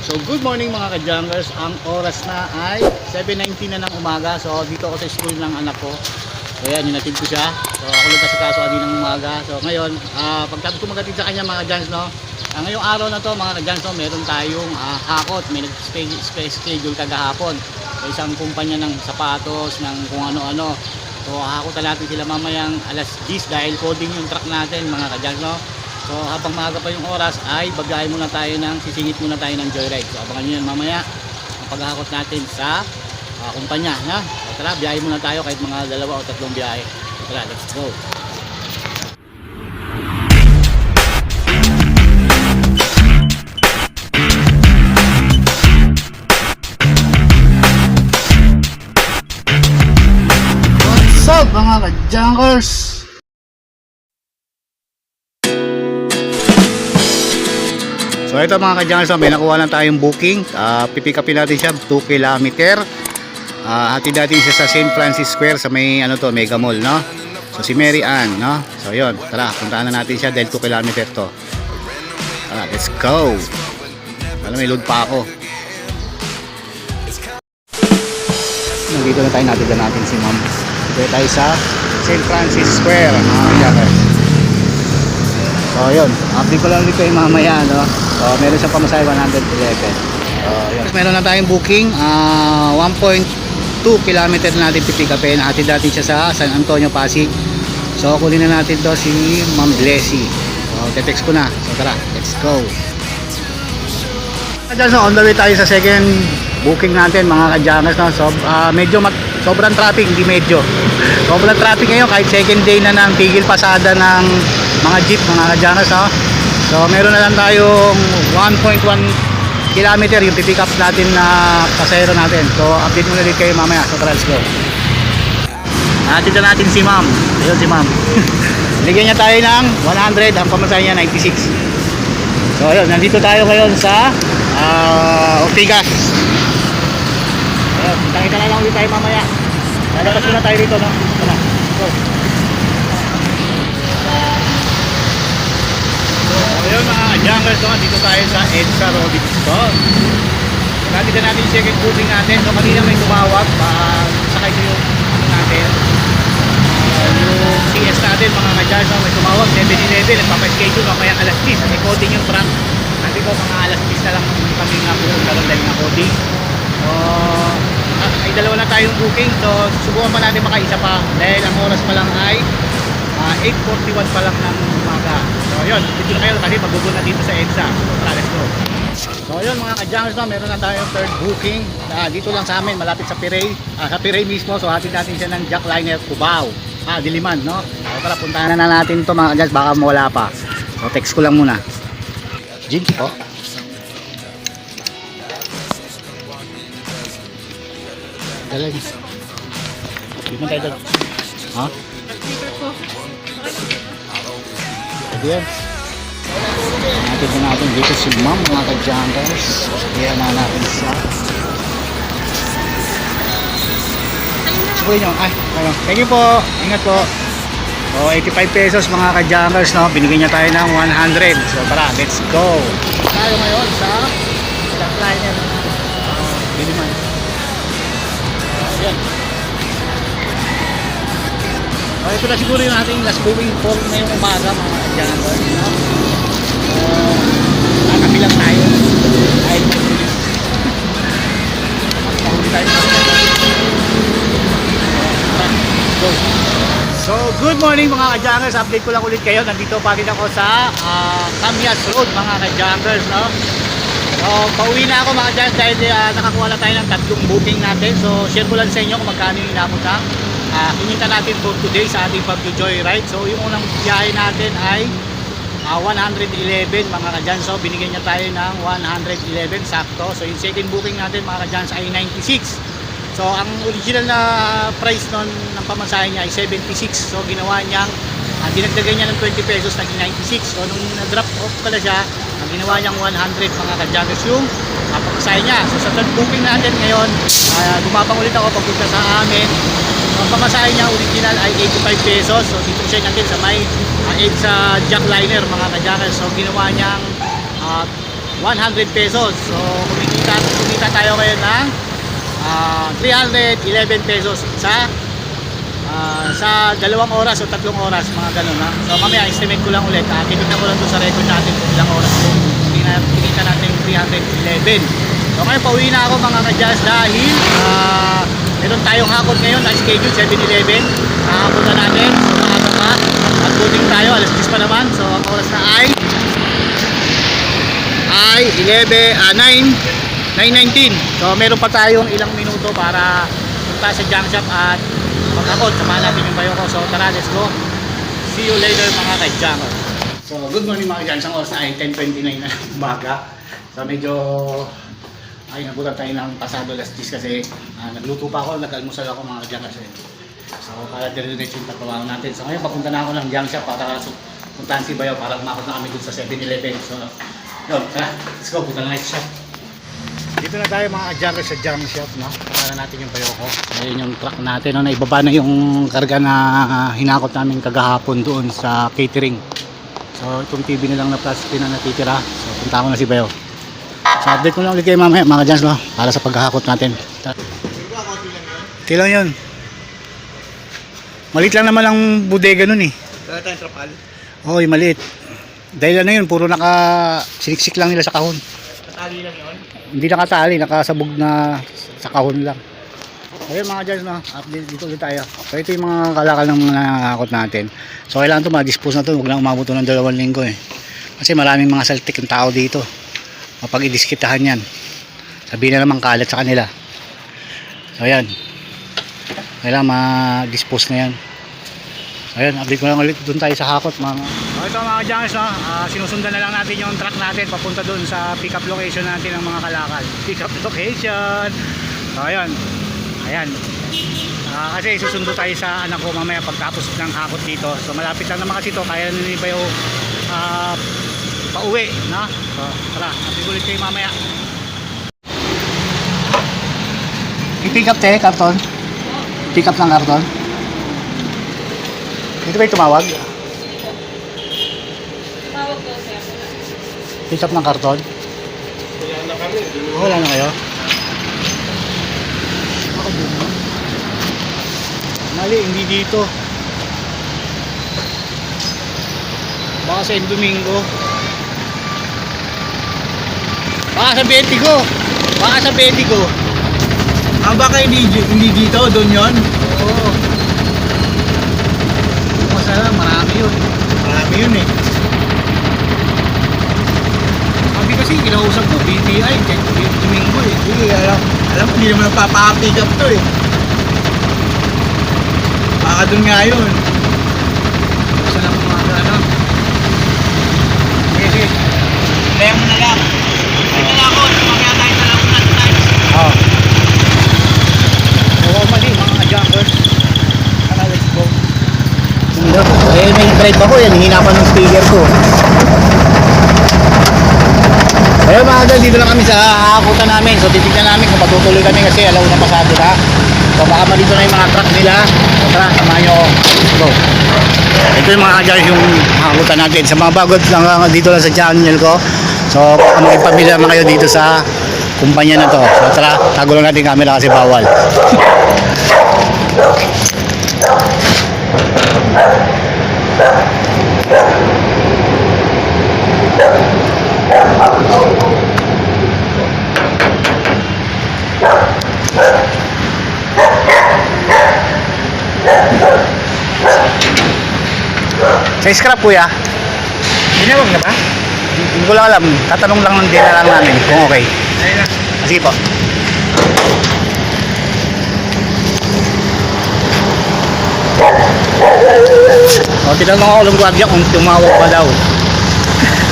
So good morning mga ka-jungers. Ang oras na ay 7.19 na ng umaga. So dito ako sa school ng anak ko. So yan, hinatid ko siya. So ako lang kasi kaso adi ng umaga. So ngayon, uh, pagkatapos ko magatid sa kanya mga ka-jungers, no? Ah, ngayong araw na to mga ka-jungers, no, meron tayong ah, hakot. May nag-schedule kagahapon. So isang kumpanya ng sapatos, ng kung ano-ano. So hakotan natin sila mamayang alas 10 dahil coding yung truck natin mga ka-jungers, no? So habang maaga pa yung oras ay bagay muna tayo ng sisingit muna tayo ng joyride. So abangan nyo yan mamaya ang paghahakot natin sa uh, kumpanya. Ha? So, tara, biyahe muna tayo kahit mga dalawa o tatlong biyahe. So, tara, let's go. Mga ka-junkers? So ito mga ka-junkers, may nakuha lang tayong booking. Uh, pipick upin natin siya 2 kilometer. Uh, hatid natin siya sa St. Francis Square sa may ano to, Mega Mall, no? So si Mary Ann, no? So yun, tara, puntahan na natin siya dahil 2 kilometer to. Tara, let's go. Alam, may load pa ako. Nandito na tayo natin natin si ma'am. Dito tayo sa St. Francis Square, mga ka-junkers. So yun, update ko lang ulit kayo mamaya no. So meron siyang pamasahe 111. So yun. Meron na tayong booking, ah 1.2 kilometer na natin pipick upin. Hatid natin siya sa San Antonio, Pasig. So kunin na natin to si Ma'am Blessy. So te-text ko na. So tara, let's go. Diyan, so on the way tayo sa second booking natin mga ka-jammers no. So ah, medyo mat- sobrang traffic, hindi medyo. sobrang traffic ngayon kahit second day na ng tigil pasada ng mga jeep mga ka-jammers no. So meron na lang tayong 1.1 kilometer yung pipick up natin na pasahero natin. So update muna ulit kayo mamaya. So tara, let's go. Natin na natin si ma'am. Ayun si ma'am. Ligyan niya tayo ng 100. Ang pamasahe niya 96. So ayun, nandito tayo ngayon sa uh, Ortigas. Ayun, kita na lang ulit tayo mamaya. Lalabas muna tayo dito, no? Tara, go. So, ayun mga no? dito tayo sa EDSA Robinson. Nakita natin yung second booking natin. So kanina may tumawag, uh, sakay ko yung ano natin. Uh, yung CS natin, mga ka-jars, no? may tumawag, 7-11, nagpapaschedule mamaya alas 10. May coding yung truck. Sabi ko mga alas 10 na lang kami nga po karoon dahil nga coding. So, ah, ay dalawa na tayong booking. So, subukan pa natin makaisa pa dahil ang oras pa lang ay ah, 8.41 pa lang ng umaga. So, yun. Dito na kayo kasi magugulo na dito sa EDSA. So, tara, let's go. So, yun mga ka-junkers no, meron na tayong third booking. Ah, dito lang sa amin, malapit sa Pirey. Ah, sa Pirey mismo. So, hatid natin siya ng Jackliner Cubao. Ah, Diliman, no? So, tara, puntahan na natin to mga ka-junkers. Baka mawala pa. So, text ko lang muna. Jim po. Dalag. Di mo tayo dag- Ha? Yan. Natin na natin dito si ma'am mga ka-junkers. Kaya na natin sa... Subuhin nyo. Ay, ano. Thank you po. Ingat po. O, 85 pesos mga ka-junkers, no? Binigyan niya tayo ng 100. So, tara, let's go. Tayo ngayon sa Jackliner. Uh, Diliman. Ayan. Oh, ito na siguro yung ating last booking for ngayong umaga mga ka-junkers, no? So, tatabi lang tayo. Go. So, good morning mga ka-jungers. Update ko lang ulit kayo. Nandito pa rin ako sa uh, Camias Road mga ka-jungers, no? So, pauwi na ako mga ka-jungers dahil uh, nakakuha na tayo ng tatlong booking natin. So, share ko lang sa inyo kung magkano yung inabot ng uh, kinita natin for today sa ating pag-joyride. So, yung unang biyahe natin ay uh, 111 mga ka-jungers. So, binigyan niya tayo ng 111 sakto. So, yung second booking natin mga ka-jungers ay 96. So, ang original na price nun ng pamasahe niya ay 76. So, ginawa niyang, uh, dinagdagan niya ng 20 pesos, naging 96. So, nung na-drop off pala siya, ang ginawa niyang 100 mga kadyagos yung uh, pamasahe niya. So, sa third booking natin ngayon, uh, gumapang ulit ako pagpunta sa amin. Ang pamasahe niya original ay 85 pesos. So, dito siya natin sa may uh, sa jackliner mga kadyagos. So, ginawa niyang uh, 100 pesos. So, kumikita, kumikita tayo ngayon ng ah, 311 pesos sa ah, sa dalawang oras o tatlong oras, mga ganun ha. So, mamaya, estimate ko lang ulit. Uh, titignan ko lang doon sa record natin kung ilang oras kung kinita natin 311. So, ngayon, pauwi na ako mga kadyas dahil ah, meron tayong hakot ngayon na schedule 7-Eleven. Nakapunta natin. So, maaga pa. At buting tayo. Alas 10 pa naman. So, ang oras na ay ay 11, ah 9, 9.19. So meron pa tayong ilang minuto para punta sa junk shop at magkakot. Samahan natin yung bayo ko. So tara, let's go. See you later mga ka-junk. So good morning mga ka-junk. Ang oras na ay 10.29 na umaga. So medyo ay nabutan tayo ng pasado last 10 kasi ah, nagluto pa ako, nag-almusal ako mga ka-junk kasi. So para dire-diretso yung pagkawalan natin. So ngayon papunta na ako ng junk shop para su- puntahan si Bayo para umakot na kami dun sa 7-Eleven. So yun, tara, let's go, punta na tayo sa shop. Dito na tayo mga ka-junker sa junk shop, no? Para natin yung Bayo ko. Ayun yung truck natin, no? Naibaba na yung karga na hinakot namin kagahapon doon sa catering. So itong TV na lang na plastic na natitira. So punta ko na si Bayo. So update ko lang ulit kayo mamaya mga ka-junks, no? Para sa paghahakot natin. Ito lang yun. Malit lang naman ang bodega nun eh. Kaya tayong trapal. Oy, maliit. Dahil ano yun, puro naka siniksik lang nila sa kahon. Katali lang yun. Hindi nakatali, nakasabog na sa kahon lang. Ayun mga dyan, no? update dito ulit tayo. So ito yung mga kalakal ng mga nakakot natin. So kailangan ito, ma-dispose na ito. Huwag lang umabot ng dalawang linggo eh. Kasi maraming mga saltik ng tao dito. Mapag idiskitahan yan. Sabihin na naman kalat sa kanila. So ayan. Kailangan ma-dispose na yan. Ayan, update ko lang ulit doon tayo sa hakot mga So ito mga junks, no? Ah, sinusundan na lang natin yung truck natin papunta doon sa pick up location natin ng mga kalakal. Pick up location. So ayan. Ayan. Ah, kasi susundo tayo sa anak ko mamaya pagtapos ng hakot dito. So malapit lang naman kasi ito. Kaya na ba yung ah, pauwi. No? So tara, update ulit kayo mamaya. I-pick up te, karton. Pick up ng karton. Dito ba tumawag? Tawag daw sir. Pick up ng karton? Wala na kami. Oh, wala na kayo? Ako din. Mali, hindi dito. Baka sa Domingo. Baka sa Betigo. Baka sa Betigo. Ah, baka hindi, hindi dito, doon yun? Masala, marami yun. Marami yun eh. Sabi kasi, kinausap ko, BTI, kahit Domingo eh. Hindi, alam, alam ko, hindi naman nagpapa-pick up to eh. Baka doon nga yun. Basta lang mga ano. Sige. Kaya mo na lang. Ito na ako, mamaya tayo sa lang na tayo. Oo. Oo, mali mga jumpers. Tara, let's go. Eh, may drive ako yan. Hina pa ng speaker ko. Ayun mga idol, dito lang kami sa hakutan namin. So titignan namin kung patutuloy kami kasi alaw na pasado na. So baka malito na yung mga truck nila. So tara, samahan nyo go. Ito yung mga guys yung hakutan natin. Sa mga bago lang uh, dito lang sa channel ko. So makipamilya naman kayo dito sa kumpanya na to. So tara, tago lang natin camera kasi bawal. Sa scrap kuya, Tinawag na ba? hindi ko lang alam. Tatanong lang ng dila lang namin kung okay. Sige po. O, tinanong ako ng gwardiya kung tumawag pa daw.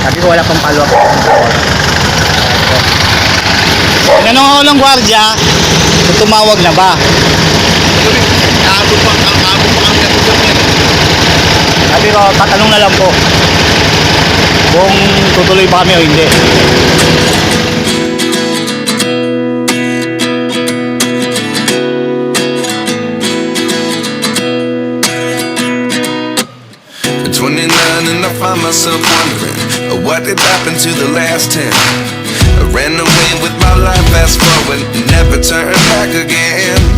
Sabi ko wala pang follow up. Tinanong ako ng gwardiya kung tumawag na ba. Kaabot pa. Ko, tatanong na lang po kung tutuloy ba kami o hindi. 29 and I find myself wondering uh, what did happen to the last 10 Randomly, with my life fast forward, never turn back again.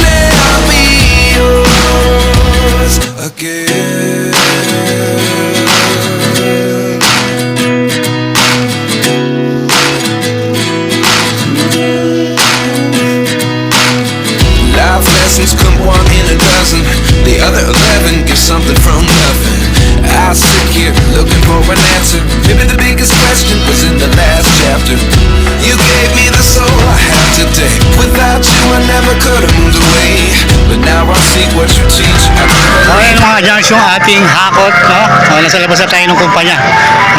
yung ating hakot, no? So, nasa labas na tayo ng kumpanya.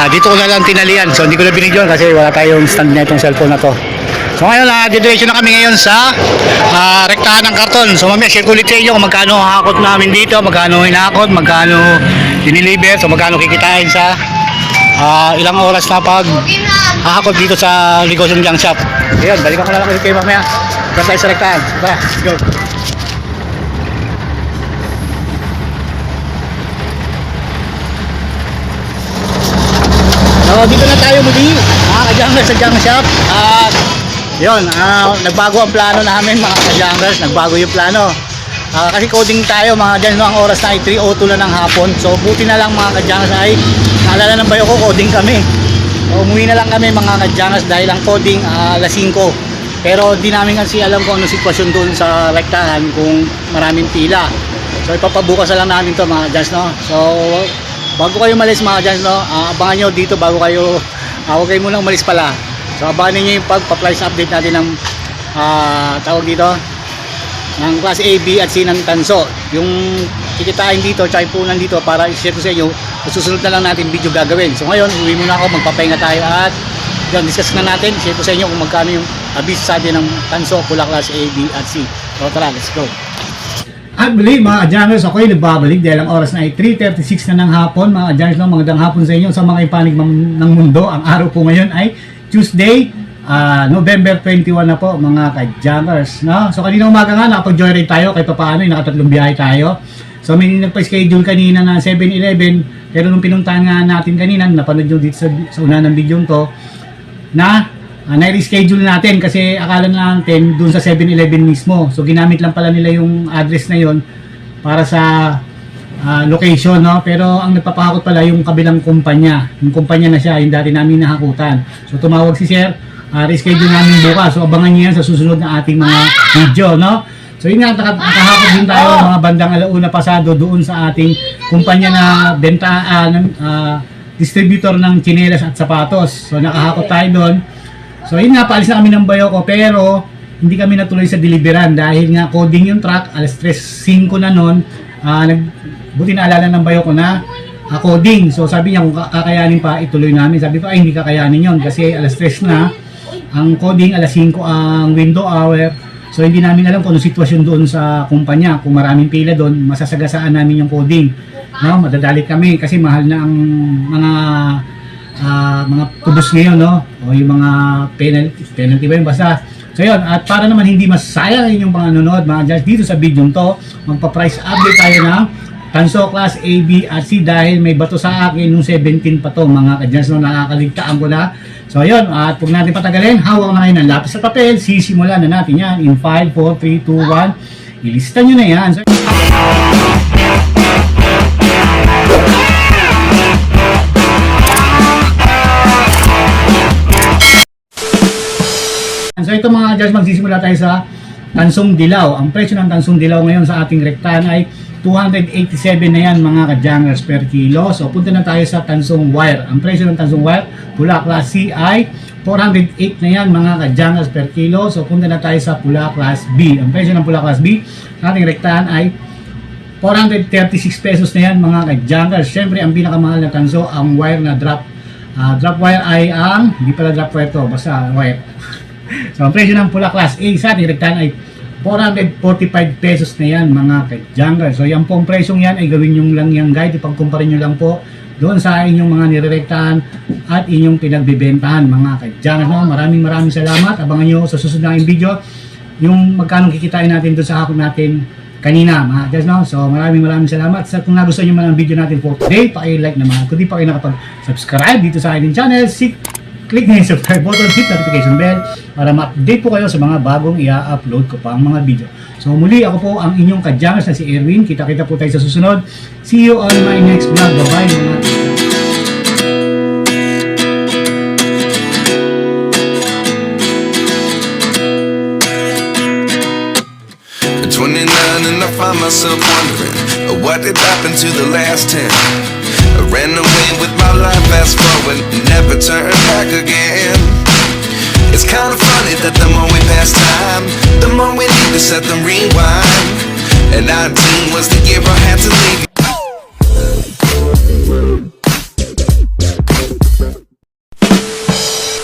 Ah, dito ko na lang tinalian. So hindi ko na binigyan kasi wala tayong stand na itong cellphone na to. So ngayon, uh, didiretso na kami ngayon sa ah, rektahan ng karton. So mamaya share ko ulit sa inyo kung magkano hakot namin dito, magkano hinakot, magkano diniliver, so magkano kikitain sa ah, ilang oras na pag hahakot dito sa Ligosyong Junk Shop. Ayun, balikan ko na lang ulit kayo mamaya. Tayo sa rektahan. Tara, let's go. So, dito na tayo muli, mga ka-junglers sa junk shop. At, yun, ah, nagbago ang plano namin, mga ka-junglers. Nagbago yung plano. Ah, kasi coding tayo, mga dyan, no, ang oras na ay 3.02 na ng hapon. So, buti na lang, mga ka-junglers, ay naalala ng bayo ko, coding kami. So, umuwi na lang kami, mga ka-junglers, dahil ang coding, ah, alas 5. Pero di namin kasi alam kung ano sitwasyon doon sa rektahan kung maraming pila. So ipapabukas na lang natin to mga Jans no. So bago kayo malis mga Jans no, ah, abangan nyo dito bago kayo uh, huwag kayo munang umalis pala. So abangan niyo yung pagpa-price update natin ng ah, tawag dito ng class A, B at C ng tanso. Yung kikitain dito, tsaka punan dito para i-share ko sa inyo. Susunod na lang natin video gagawin. So ngayon, uwi muna ako, magpapahinga tayo at yun, discuss na natin. Share ko sa inyo kung magkano yung abis sa atin ng tanso, pula class A, B at C. So tara, let's go. At muli mga adjangers, ako ay nagbabalik dahil ang oras na ay 3.36 na ng hapon. Mga adjangers, no, magandang hapon sa inyo sa mga ipanig ng mundo. Ang araw po ngayon ay Tuesday, ah, November 21 na po mga ka-jammers. No? So kanina umaga nga, nakapag-joyride tayo kahit pa paano, yung nakatatlong biyahe tayo. So may nagpa-schedule kanina na 7-Eleven, pero nung pinuntahan nga natin kanina, napanood nyo dito sa, sa una ng video to, na uh, na-reschedule natin kasi akala natin dun sa 7-Eleven mismo. So ginamit lang pala nila yung address na yon para sa ah, location, no? Pero ang nagpapahakot pala yung kabilang kumpanya. Yung kumpanya na siya, yung dati namin nahakutan. So tumawag si Sir, uh, reschedule namin bukas. So abangan niyo yan sa susunod na ating mga video, no? So yun nga, nakahakot din tayo mga bandang alauna pasado doon sa ating kumpanya na benta, ah, ng, ah, distributor ng chinelas at sapatos. So nakahakot tayo doon. So yun nga, paalis na kami ng Bayoko pero hindi kami natuloy sa deliveran dahil nga coding yung truck, alas 3.05 na noon, ah, nag, buti na alala ng Bayoko na ah, coding. So sabi niya kung ka- kakayanin pa ituloy namin. Sabi ko ay hindi kakayanin yon kasi alas 3 na ang coding, alas 5 ang window hour. So hindi namin alam kung ano sitwasyon doon sa kumpanya. Kung maraming pila doon, masasagasaan namin yung coding. No, madadalit kami kasi mahal na ang mga ah, mga tubos ngayon, no? O yung mga penalty, penalty ba yun? Basta, so yun, at para naman hindi masayang yung mga nanonood, mga judge, dito sa video to, magpa-price update tayo ng Tanso Class A, B at C dahil may bato sa akin nung 17 pa to mga kadyans no nakakaligtaan ko na. So ayun, at huwag natin patagalin, hawak na kayo ng lapis at papel, sisimulan na natin yan in 5, 4, 3, 2, 1. Ilista nyo na yan. So judge, magsisimula tayo sa Tansong Dilaw. Ang presyo ng Tansong Dilaw ngayon sa ating rektahan ay 287 na yan mga ka-jangers per kilo. So punta na tayo sa Tansong Wire. Ang presyo ng Tansong Wire, pula class C ay 408 na yan mga ka-jangers per kilo. So punta na tayo sa pula class B. Ang presyo ng pula class B sa ating rektahan ay 436 pesos na yan mga ka-jangers. Siyempre ang pinakamahal na tanso ang wire na drop. Ah, drop wire ay ang, hindi pala drop wire to, basta wire. So, ang presyo ng pula class A sa ating rektahan ay 445 pesos na yan mga ka-jungle. So, yan po ang presyong yan ay gawin nyo lang yan guide. Ipagkumpara nyo lang po doon sa inyong mga nirerektahan at inyong pinagbibentahan mga ka-jungle. Maraming maraming salamat. Abangan nyo sa susunod na video yung magkano kikitain natin doon sa hakot natin kanina mga guys no so maraming maraming salamat sa kung nagustuhan nyo man ang video natin for today paki-like naman kung di pa kayo nakapag-subscribe dito sa ating channel si click na yung subscribe button hit notification bell para ma-update po kayo sa mga bagong i-upload ko pang mga video. So muli ako po ang inyong kadyangers na si Erwin. Kita kita po tayo sa susunod. See you on my next vlog. Bye bye mga At 29 and I find myself wondering uh, what did happen to the last 10. I ran away with my life, fast forward, never turn back again. It's kind of funny that the more we pass time, the more we need to set the rewind. And 19 was the year I had to